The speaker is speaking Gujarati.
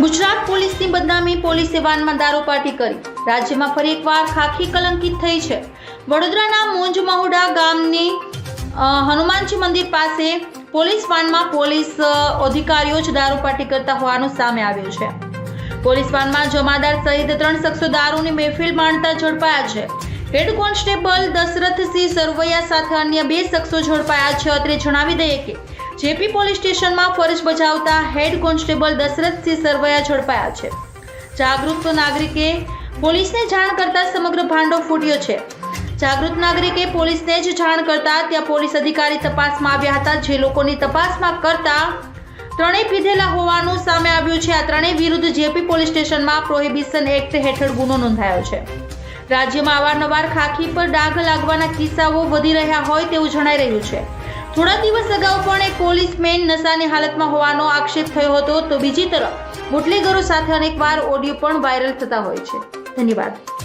ગુજરાત પોલીસની બદનામી, પોલીસે વાનમાં દારૂ પાર્ટી કરી. રાજ્યમાં ફરી એકવાર ખાખી કલંકિત થઈ છે. વડોદરાના મુંજ મહુડા ગામની હનુમાનજી મંદિર પાસે પોલીસ વાનમાં પોલીસ અધિકારીઓ જ દારૂ પાર્ટી કરતા હોવાનું સામે આવ્યું છે. પોલીસ વાનમાં જમાદાર સહિત ત્રણ શખ્સો દારૂની મહેફિલ માણતા ઝડપાયા છે. હેડ કોન્સ્ટેબલ દશરથસિંહ સરવૈયા સાથે અન્ય બે શખ્સો ઝડપાયા છે. અત્રે જણાવી દઈએ કે જેપી પોલીસ સ્ટેશનમાં ફરજ બજાવતા હેડ કોન્સ્ટેબલ દશરથસિંહ સરવૈયા ઝડપાયા છે. જાગૃત નાગરિકે પોલીસને જાણ કરતા સમગ્ર ભાંડો ફૂટ્યો છે. જાગૃત નાગરિકે પોલીસને જ જાણ કરતા ત્યાં પોલીસ અધિકારી તપાસમાં આવ્યા હતા, જે લોકોની તપાસમાં કરતા ત્રણેય પીધેલા હોવાનું સામે આવ્યું છે. આ ત્રણેય વિરુદ્ધ જેપી પોલીસ સ્ટેશનમાં પ્રોહિબિશન એક્ટ હેઠળ ગુનો નોંધાયો છે. રાજ્યમાં અવારનવાર ખાખી પર ડાઘ લાગવાના કિસ્સાઓ વધી રહ્યા હોય તેવું જણાઈ રહ્યું છે. થોડા દિવસ અગાઉ પણ એક પોલીસમેન નશાની હાલતમાં હોવાનો આક્ષેપ થયો હતો. તો બીજી તરફ બુટલેગરો સાથે અનેકવાર ઓડિયો પણ વાયરલ થતા હોય છે. ધન્યવાદ.